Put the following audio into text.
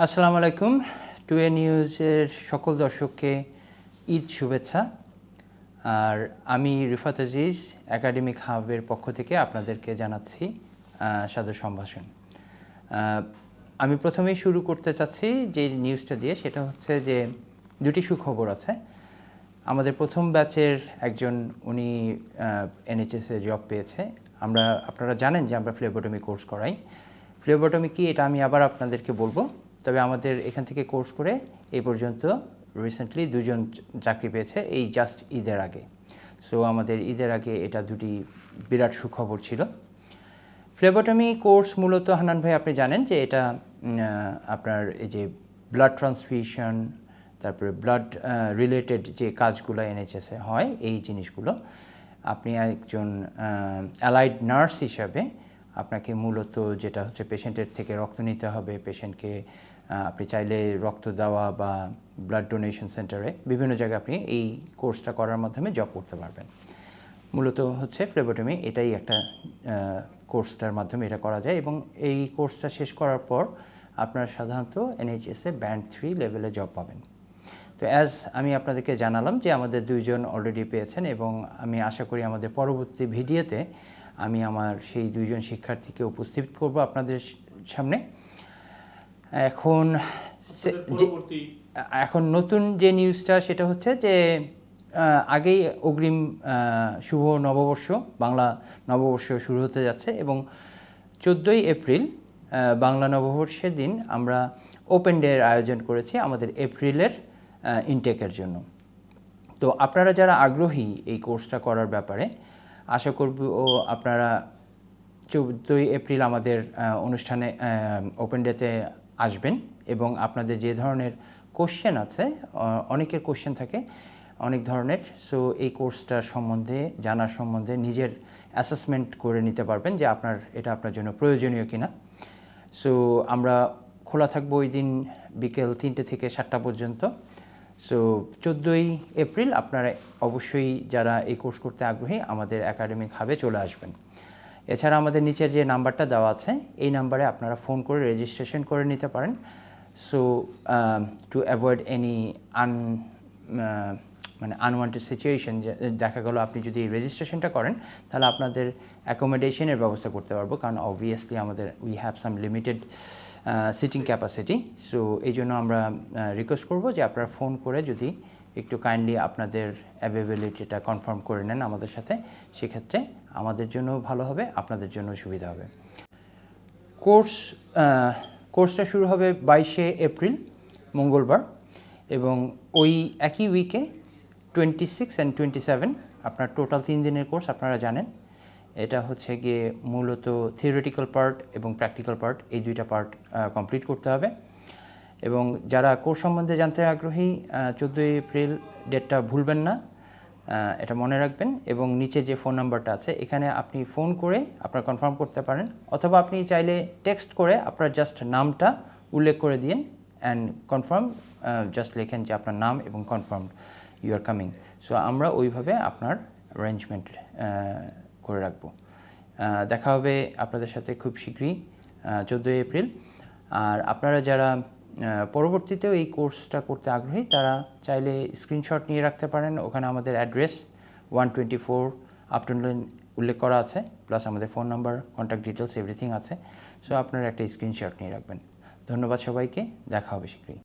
আসসালামু আলাইকুম। টু এ নিউজের সকল দর্শককে ঈদ শুভেচ্ছা। আর আমি রিফাত আজিজ, একাডেমিক হাবের পক্ষ থেকে আপনাদেরকে জানাচ্ছি সাদর সম্ভাষণ। আমি প্রথমেই শুরু করতে চাচ্ছি যে নিউজটা দিয়ে, সেটা হচ্ছে যে দুটি সুখবর আছে। আমাদের প্রথম ব্যাচের একজন, উনি এনএচএসে জব পেয়েছে। আমরা, আপনারা জানেন যে আমরা ফ্লেবোটমি কোর্স করাই। ফ্লেবোটমি কি, এটা আমি আবার আপনাদেরকে বলব। তবে আমাদের এখান থেকে কোর্স করে এই পর্যন্ত রিসেন্টলি দুজন চাকরি পেয়েছে, এই জাস্ট ঈদের আগে। সো আমাদের ঈদের আগে এটা দুটি বিরাট সুখবর ছিল। ফ্লেবোটমি কোর্স মূলত, হানান ভাই, আপনি জানেন যে এটা আপনার এই যে ব্লাড ট্রান্সফিউশন তারপরে ব্লাড রিলেটেড যে কাজগুলো এনএচএসে হয়, এই জিনিসগুলো। আপনি একজন অ্যালাইড নার্স হিসাবে আপনাকে মূলত যেটা হচ্ছে পেশেন্টের থেকে রক্ত নিতে হবে। পেশেন্টকে আপনি চাইলে রক্ত দেওয়া বা ব্লাড ডোনেশন সেন্টারে বিভিন্ন জায়গায় আপনি এই কোর্সটা করার মাধ্যমে জব করতে পারবেন। মূলত হচ্ছে ফ্লেবোটমি এটাই একটা কোর্সটার মাধ্যমে এটা করা যায় এবং এই কোর্সটা শেষ করার পর আপনারা সাধারণত এনএইচএসে ব্যান্ড থ্রি লেভেলে জব পাবেন। তো অ্যাজ আমি আপনাদেরকে জানালাম যে আমাদের দুইজন অলরেডি পেয়েছেন এবং আমি আশা করি আমাদের পরবর্তী ভিডিওতে আমি আমার সেই দুইজন শিক্ষার্থীকে উপস্থিত করব আপনাদের সামনে। এখন এখন নতুন যে নিউজটা সেটা হচ্ছে যে আগেই অগ্রিম শুভ নববর্ষ বাংলা নববর্ষ শুরু হতে যাচ্ছে এবং চোদ্দোই এপ্রিল বাংলা নববর্ষের দিন আমরা ওপেন ডের আয়োজন করেছি আমাদের এপ্রিলের ইনটেকের জন্য। তো আপনারা যারা আগ্রহী এই কোর্সটা করার ব্যাপারে আশা করব ও আপনারা চৌদ্দই এপ্রিল আমাদের অনুষ্ঠানে ওপেন ডেতে আসবেন এবং আপনাদের যে ধরনের কোশ্চেন আছে অনেকের কোশ্চেন থাকে, অনেক ধরনের। সো এই কোর্সটা সম্বন্ধে, জানার সম্বন্ধে নিজের অ্যাসেসমেন্ট করে নিতে পারবেন যে আপনার, এটা আপনার জন্য প্রয়োজনীয় কিনা। সো আমরা খোলা থাকব ওই দিন বিকেল তিনটে থেকে সাতটা পর্যন্ত। সো চোদ্দোই এপ্রিল আপনারা অবশ্যই যারা এই কোর্স করতে আগ্রহী, আমাদের একাডেমিক হাবে চলে আসবেন। এছাড়া আমাদের নিচের যে নাম্বারটা দেওয়া আছে, এই নাম্বারে আপনারা ফোন করে রেজিস্ট্রেশন করে নিতে পারেন। So to avoid any un মানে আনওয়ান্টেড সিচুয়েশন দেখা গেল আপনি যদি রেজিস্ট্রেশনটা করেন, তাহলে আপনাদের অ্যাকোমোডেশনের ব্যবস্থা করতে পারব। কারণ অবভিয়াসলি আমাদের we have some limited seating capacity so এই জন্য আমরা রিকোয়েস্ট করব যে আপনারা ফোন করে যদি একটু কাইন্ডলি আপনাদের অ্যাভেবিলিটিটা কনফার্ম করে নেন আমাদের সাথে, সেক্ষেত্রে আমাদের জন্য ভালো হবে, আপনাদের জন্য সুবিধা হবে। কোর্স কোর্সটা শুরু হবে বাইশে এপ্রিল, মঙ্গলবার, এবং ওই একই উইকে twenty six and twenty seven আপনার টোটাল তিন দিনের কোর্স আপনারা জানেন। এটা হচ্ছে গিয়ে মূলত থিওরিটিক্যাল পার্ট এবং প্র্যাকটিক্যাল পার্ট এই দুইটা পার্ট কমপ্লিট করতে হবে। এবং যারা কোর্স সম্বন্ধে জানতে আগ্রহী চোদ্দোই এপ্রিল ডেটটা ভুলবেন না এটা মনে রাখবেন। এবং নিচে যে ফোন নাম্বারটা আছে, এখানে আপনি ফোন করে আপনার কনফার্ম করতে পারেন। অথবা আপনি চাইলে টেক্সট করে আপনার জাস্ট নামটা উল্লেখ করে দিন অ্যান্ড কনফার্ম জাস্ট লেখেন যে আপনার নাম এবং confirm you are coming so আমরা ওইভাবে আপনার অ্যারেঞ্জমেন্ট করে রাখব। দেখা হবে আপনাদের সাথে খুব শীঘ্রই চোদ্দোই এপ্রিল। আর আপনারা যারা পরবর্তীতেও এই কোর্সটা করতে আগ্রহী, তারা চাইলে স্ক্রিনশট নিয়ে রাখতে পারেন। ওখানে আমাদের address one twenty four Upton উল্লেখ করা আছে প্লাস আমাদের phone number contact details everything আছে। সো আপনারা একটা স্ক্রিনশট নিয়ে রাখবেন। ধন্যবাদ সবাইকে, দেখা হবে শীঘ্রই।